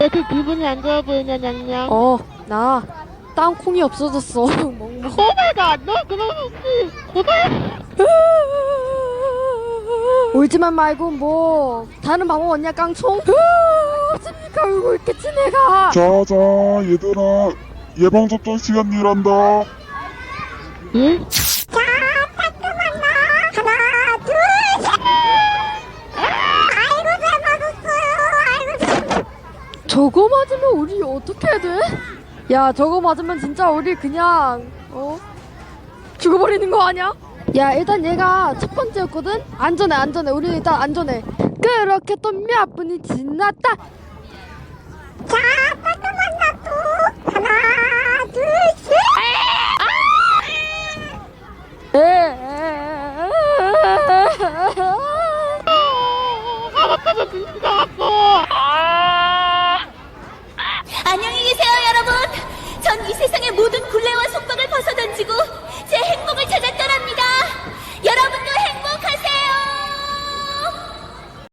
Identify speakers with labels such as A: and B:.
A: 왜 이렇게 기분이 안 좋아 보이냐, 냥냥?
B: 어, 나 땅콩이 없어졌어. 멍멍.
A: 오마이갓, 너 그럼 혹시 고백?
B: 울지만 말고 뭐 다른 방법 없냐 깡총? 없으니까 울고 있겠지 내가.
C: 자자 얘들아 예방접종 시간이란다
A: 응?
B: 저거 맞으면 우리 어떻게 해야 돼? 야 저거 맞으면 진짜 우리 그냥 어? 죽어버리는 거 아니야? 야 일단 얘가 첫 번째였거든? 안전해 안전해. 우리 일단 안전해. 그렇게 또 몇 분이 지났다. 에